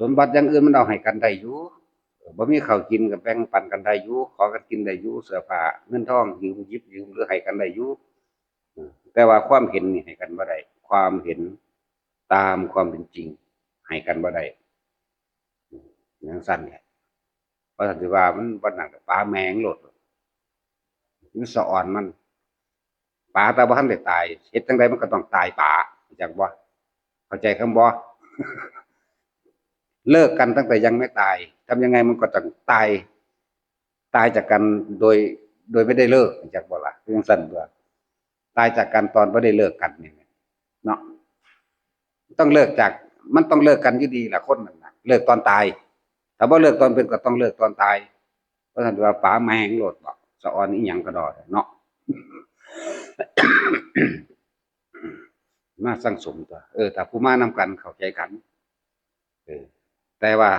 สมบัติอย่างอื่นมันเอาให้กันได้อยู่บ่มีข้าวกินก็แบ่งปันกันได้อยู่ขอกันกินได้อยู่เสื้อผ้าเงินทองยืมยิบยืมหรือให้กันได้อยู่แต่ว่าความเห็นนี่ให้กันบ่ได้ความเห็นตามความเป็นจริงให้กันบ่ได้อย่างสั้นแหละเพราะสันติว่ามันบ่นั่นปลาแมงโลดมันสะอ่อนมันปลาต่บ่ทันได้ตายเฮ็ดจังไดมันก็ต้องตายปลาเข้าใจบ่เข้าใจคำบ่ เลิกกันตั้งแต่ยังไม่ตายทำยังไงมันก็ต้องตาย ตายจากกันโดยโดยไม่ได้เลิกจากบ่ล่ะเรื่องสั้นเบื่อตายจากกันตอนไม่ได้เลิกกันนี่เนาะต้องเลิกจาก มันต้องเลิกกันยู่ดีละคนนั้นนะเลิกตอนตายถ้าบ่าเลิกตอนเป็นก็ต้องเลิกตอนตายเพราะฉะนั้นว่าป๋าแมงโลดบอกสะออนอีหยังก็ดอเนาะมาสร้างสมตัว เออถ้าผู้มานำกันเข้าใจกัน เออ แต่ว่า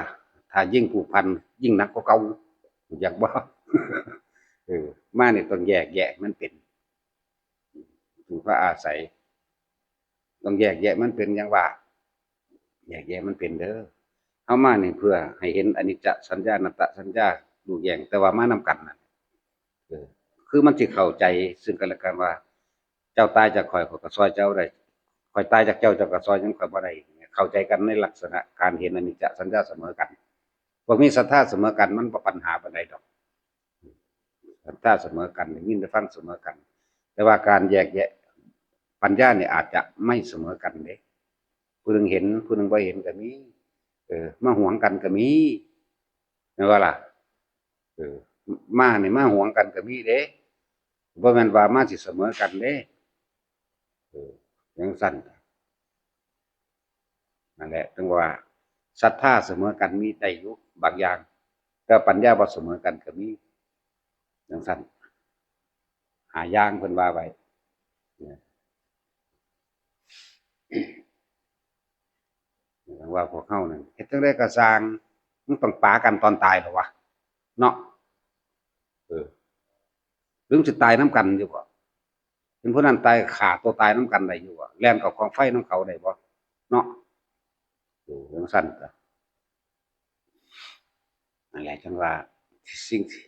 ถ้ายิ่งผูกพันยิ่งหนักก็เก่าอยากบ่เออมาเนี่ยต้องแยกแยะมันเป็นถึงพระอาศัย ต้องแยกแยะมันเป็นอย่างว่า แยกแยะมันเป็นเด้อเอามาเนี่เพื่อ ให้เห็นอนิจจสัญญาณัตตสัญญาดูแยงแต่ว่ามานำกันน่ะเออ คือมันสิเข้าใจซึ่งกันและกันว่า เจ้าตายจากข่อยขอยก็ซอยเจ้าได้ข่อยตายจากเจ้าจาก็ซอยยังข่อยบ่ได้ เข้าใจกันในลักษณะการเห็นอนิจจสัญญาเสมอกันพวกมีศรัทธาเสมอกันมันปัญหาปานใดดอกศรัทธาเสมอกันยินได้ฟังเสมอกัน แต่ว่าการแยกแยะปัญญาเนี่ยอาจจะไม่เสมอกันเด้ผู้หนึงเห็นผู้หนึงบ่เห็นก็มีเออมาห่วงกันก็มีแม่ว่าล่ะเออมาเนี่ยมาห่วงกันก็มีเด้บ่แม่นว่ามาสิเสมอกันเด้เออจังซั่นนั่น แหละถึงว่าศรัทธาเสมอกันมีได้อยู่บางอย่างแต่ปัญญาบ่เสมอกันก็มีจังซั่นหายางเพิ่นว่าไว้เนี่ยถึงว่าพวกเฮานั่นเฮ็ดจังได๋ก็สร้างมันต้องปากันตอนตายหรอวะเนาะเออถึงสิตายนํกันอยู่บ่เป็นผู้นั้นตายขาตัวตายน้ำกันได้อยู่บ่แล่นกับของไฟน้ำเขาได้บ่เนาะ เออเรื่องสั้นก็นั่นแหละจังว่าสิ่งที่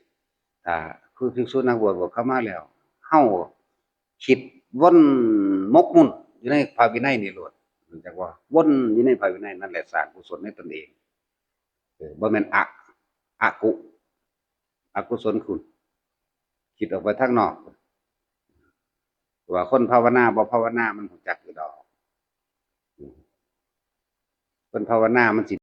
ถ้าคือภิกษุนักบวชบอกเข้ามาแล้วเฮาคิดวนมกมุ่นอยู่ในพระวินัยนี่โลดจังว่าวนอยู่ในพระวินัยนั่นแหละสร้างกุศลในตนเองเออบ่แม่นอะอะกุอกุศลคุณ คิดออกไปทางนอกว่าคนภาวนาบ่ภาวนามันรู้จักอยู่ดอก อืมคนภาวนามันสิ